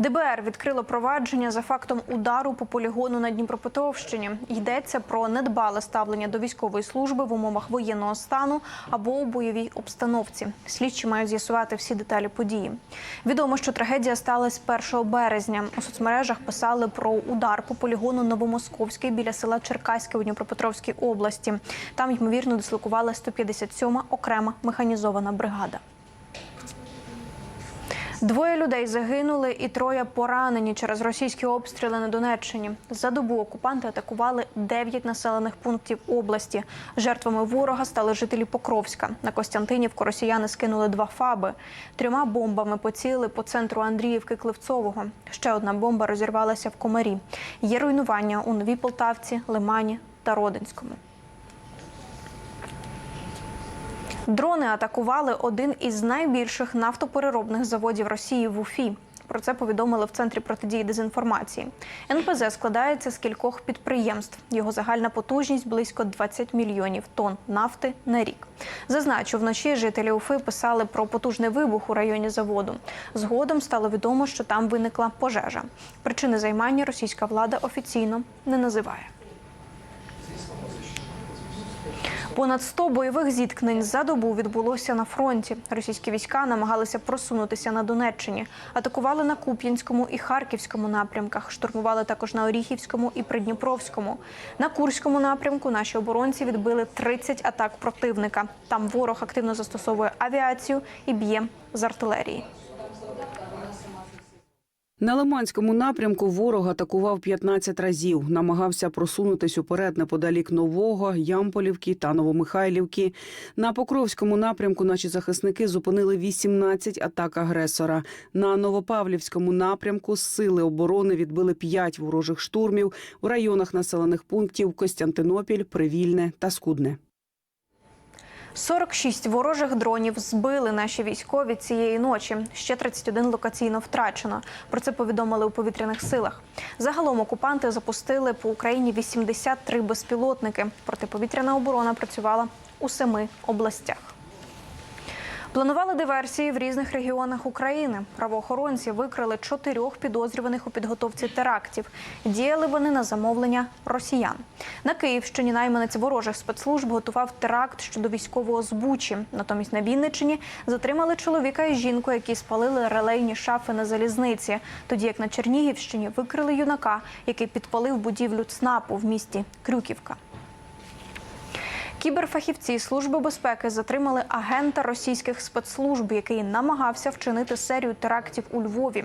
ДБР відкрило провадження за фактом удару по полігону на Дніпропетровщині. Йдеться про недбале ставлення до військової служби в умовах воєнного стану або у бойовій обстановці. Слідчі мають з'ясувати всі деталі події. Відомо, що трагедія сталася 1 березня. У соцмережах писали про удар по полігону Новомосковський біля села Черкаське у Дніпропетровській області. Там ймовірно дислокувала 157-ма окрема механізована бригада. Двоє людей загинули і троє поранені через російські обстріли на Донеччині. За добу окупанти атакували 9 населених пунктів області. Жертвами ворога стали жителі Покровська. На Костянтинівку росіяни скинули два фаби. Трьома бомбами поцілили по центру Андріївки Кливцового. Ще одна бомба розірвалася в Комарі. Є руйнування у Новій Полтавці, Лимані та Родинському. Дрони атакували один із найбільших нафтопереробних заводів Росії в Уфі. Про це повідомили в центрі протидії дезінформації. НПЗ складається з кількох підприємств. Його загальна потужність близько 20 мільйонів тонн нафти на рік. Зазначу, вночі жителі Уфи писали про потужний вибух у районі заводу. Згодом стало відомо, що там виникла пожежа. Причини займання російська влада офіційно не називає. Понад 100 бойових зіткнень за добу відбулося на фронті. Російські війська намагалися просунутися на Донеччині, атакували на Куп'янському і Харківському напрямках, штурмували також на Оріхівському і Придніпровському. На Курському напрямку наші оборонці відбили 30 атак противника. Там ворог активно застосовує авіацію і б'є з артилерії. На Лиманському напрямку ворог атакував 15 разів. Намагався просунутись уперед неподалік Нового, Ямполівки та Новомихайлівки. На Покровському напрямку наші захисники зупинили 18 атак агресора. На Новопавлівському напрямку сили оборони відбили 5 ворожих штурмів у районах населених пунктів Костянтинопіль, Привільне та Скудне. 46 ворожих дронів збили наші військові цієї ночі. Ще 31 локаційно втрачено. Про це повідомили у повітряних силах. Загалом окупанти запустили по Україні 83 безпілотники. Протиповітряна оборона працювала у семи областях. Планували диверсії в різних регіонах України. Правоохоронці викрили чотирьох підозрюваних у підготовці терактів. Діяли вони на замовлення росіян. На Київщині найманець ворожих спецслужб готував теракт щодо військового збучі. Натомість на Вінниччині затримали чоловіка і жінку, які спалили релейні шафи на залізниці. Тоді як на Чернігівщині викрили юнака, який підпалив будівлю ЦНАПу в місті Крюківка. Кіберфахівці Служби безпеки затримали агента російських спецслужб, який намагався вчинити серію терактів у Львові.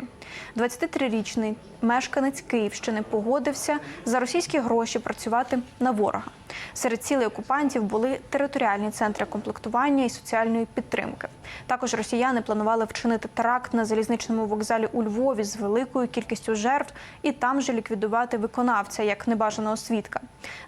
23-річний мешканець Київщини погодився за російські гроші працювати на ворога. Серед цілей окупантів були територіальні центри комплектування і соціальної підтримки. Також росіяни планували вчинити теракт на залізничному вокзалі у Львові з великою кількістю жертв і там же ліквідувати виконавця як небажаного свідка.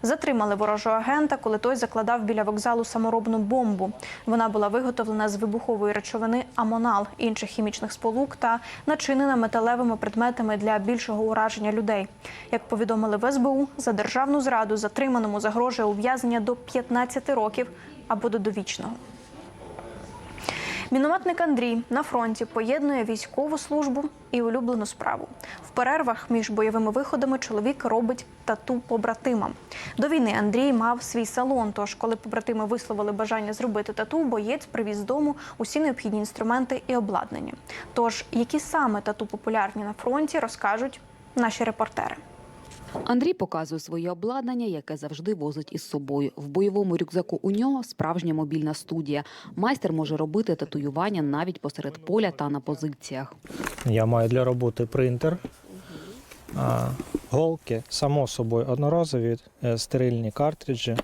Затримали ворожого агента, коли той закладав біля вокзалу саморобну бомбу. Вона була виготовлена з вибухової речовини амонал, інших хімічних сполук та начинена металевими предметами для більшого ураження людей. Як повідомили в СБУ, за державну зраду затриманому загрожує ув'язнення до 15 років або до довічного. Мінометник Андрій на фронті поєднує військову службу і улюблену справу. В перервах між бойовими виходами чоловік робить тату побратимам. До війни Андрій мав свій салон. Тож, коли побратими висловили бажання зробити тату, боєць привіз з дому усі необхідні інструменти і обладнання. Тож, які саме тату популярні на фронті, розкажуть наші репортери. Андрій показує своє обладнання, яке завжди возить із собою. В бойовому рюкзаку у нього справжня мобільна студія. Майстер може робити татуювання навіть посеред поля та на позиціях. Я маю для роботи принтер, голки, само собою одноразові, е, стерильні картриджі,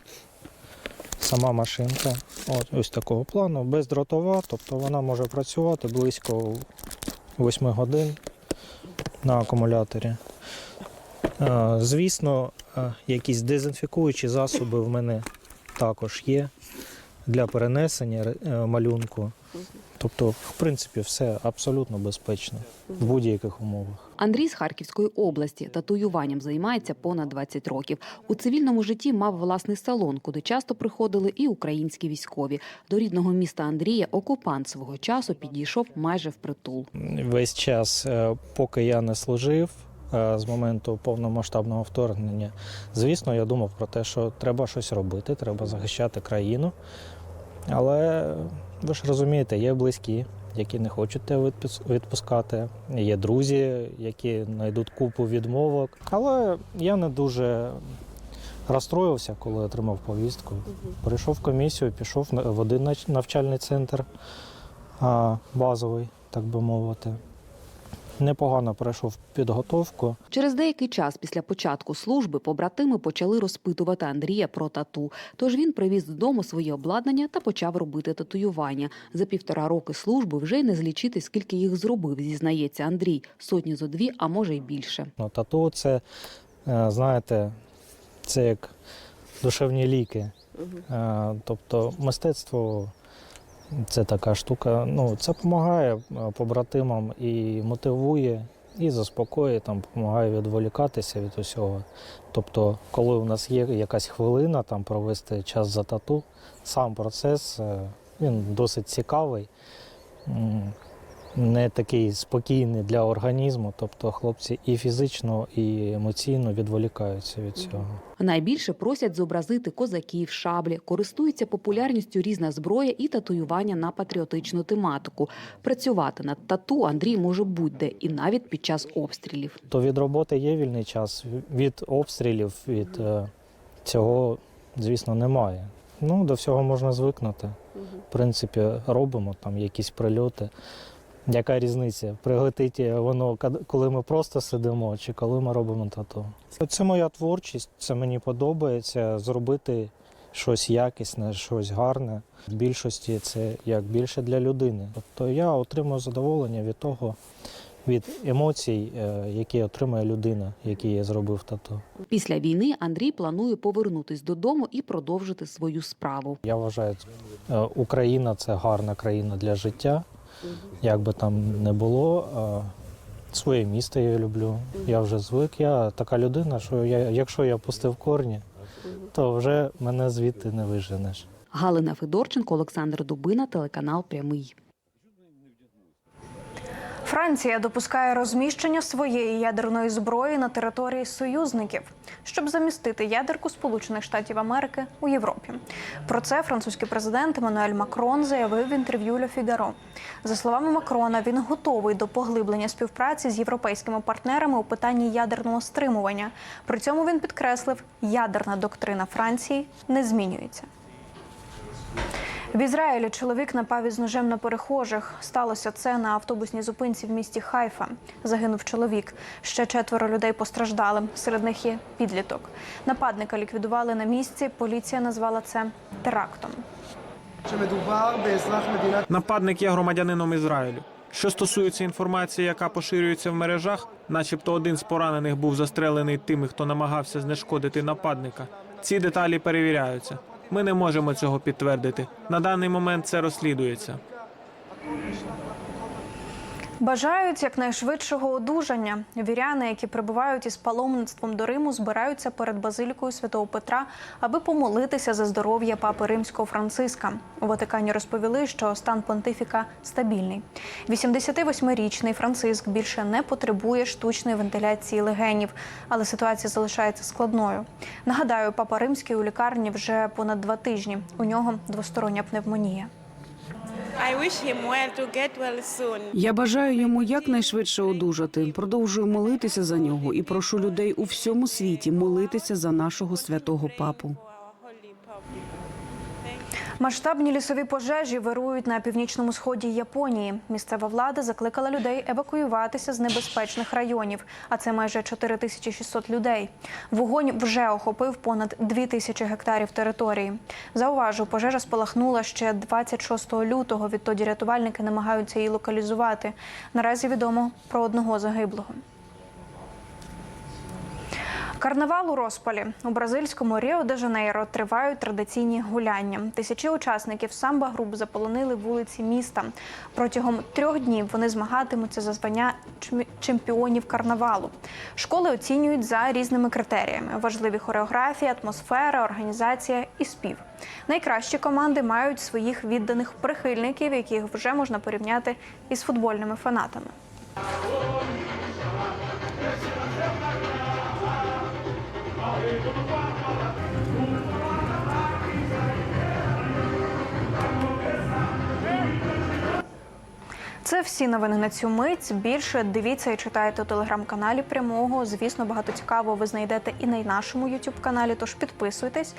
сама машинка. От, ось такого плану, бездротова, тобто вона може працювати близько 8 годин на акумуляторі. Звісно, якісь дезінфікуючі засоби в мене також є для перенесення е, малюнку. Тобто, в принципі, все абсолютно безпечно в будь-яких умовах. Андрій з Харківської області татуюванням займається понад 20 років. У цивільному житті мав власний салон, куди часто приходили і українські військові. До рідного міста Андрія окупант свого часу підійшов майже впритул. Весь час, е, поки я не служив, з моменту повномасштабного вторгнення, звісно, я думав про те, що треба щось робити, треба захищати країну. Але ви ж розумієте, є близькі, які не хочуть тебе відпускати. Є друзі, які знайдуть купу відмовок. Але я не дуже розстроївся, коли отримав повістку. Прийшов в комісію, пішов в один навчальний центр базовий, так би мовити. Непогано пройшов підготовку. Через деякий час після початку служби побратими почали розпитувати Андрія про тату. Тож він привіз додому своє обладнання та почав робити татуювання. За півтора роки служби вже й не злічити, скільки їх зробив, зізнається Андрій. Сотні зо дві, а може й більше. Ну, тату це, е, знаєте, це як душевні ліки. Е, Тобто мистецтво це така штука. Ну, це допомагає побратимам і мотивує, і заспокоює, там, допомагає відволікатися від усього. Тобто, коли у нас є якась хвилина там, провести час за тату, сам процес е, він досить цікавий. Не такий спокійний для організму. Тобто хлопці і фізично, і емоційно відволікаються від цього. Найбільше просять зобразити козаків, шаблі, користується популярністю різна зброя і татуювання на патріотичну тематику. Працювати над тату Андрій може будь-де і навіть під час обстрілів. То від роботи є вільний час, від обстрілів, від е, цього, звісно, немає. Ну, до всього можна звикнути. В принципі, робимо там якісь прильоти. Яка різниця? Прилетить воно, коли ми просто сидимо, чи коли ми робимо тату. Це моя творчість, це мені подобається зробити щось якісне, щось гарне. В більшості це як більше для людини. Тобто я отримую задоволення від того, від емоцій, е, які отримує людина, який я зробив тату. Після війни Андрій планує повернутись додому і продовжити свою справу. Я вважаю, е, Україна це гарна країна для життя. Як би там не було, своє місто я люблю. Я вже звик. Я така людина, що я, якщо я пустив корні, то вже мене звідти не виженеш. Галина Федорченко, Олександр Дубина, телеканал Прямий. Франція допускає розміщення своєї ядерної зброї на території союзників, щоб замістити ядерку Сполучених Штатів Америки у Європі. Про це французький президент Еммануель Макрон заявив в інтерв'ю Ле Фігаро. За словами Макрона, він готовий до поглиблення співпраці з європейськими партнерами у питанні ядерного стримування. При цьому він підкреслив, ядерна доктрина Франції не змінюється. В Ізраїлі чоловік напав із ножем на перехожих. Сталося це на автобусній зупинці в місті Хайфа. Загинув чоловік. Ще четверо людей постраждали. Серед них є підліток. Нападника ліквідували на місці. Поліція назвала це терактом. Нападник є громадянином Ізраїлю. Що стосується інформації, яка поширюється в мережах, начебто один з поранених був застрелений тими, хто намагався знешкодити нападника. Ці деталі перевіряються. Ми не можемо цього підтвердити. На даний момент це розслідується. Бажають якнайшвидшого одужання. Віряни, які прибувають із паломництвом до Риму, збираються перед базилікою святого Петра, аби помолитися за здоров'я папи римського Франциска. У Ватикані розповіли, що стан понтифіка стабільний. 88-річний Франциск більше не потребує штучної вентиляції легенів, але ситуація залишається складною. Нагадаю, папа римський у лікарні вже понад два тижні. У нього двостороння пневмонія. Я бажаю йому якнайшвидше одужати. Продовжую молитися за нього і прошу людей у всьому світі молитися за нашого святого папу. Масштабні лісові пожежі вирують на північному сході Японії. Місцева влада закликала людей евакуюватися з небезпечних районів, а це майже 4600 людей. Вогонь вже охопив понад 2000 гектарів території. Зауважу, пожежа спалахнула ще 26 лютого. Відтоді рятувальники намагаються її локалізувати. Наразі відомо про одного загиблого. Карнавал у розпалі у бразильському Ріо де Жанейро тривають традиційні гуляння. Тисячі учасників самба груп заполонили вулиці міста. Протягом трьох днів вони змагатимуться за звання чемпіонів карнавалу. Школи оцінюють за різними критеріями: важливі хореографія, атмосфера, організація і спів. Найкращі команди мають своїх відданих прихильників, яких вже можна порівняти із футбольними фанатами. Це всі новини на цю мить. Більше дивіться і читайте у телеграм-каналі прямого. Звісно, багато цікавого ви знайдете і на нашому youtube каналі Тож підписуйтесь.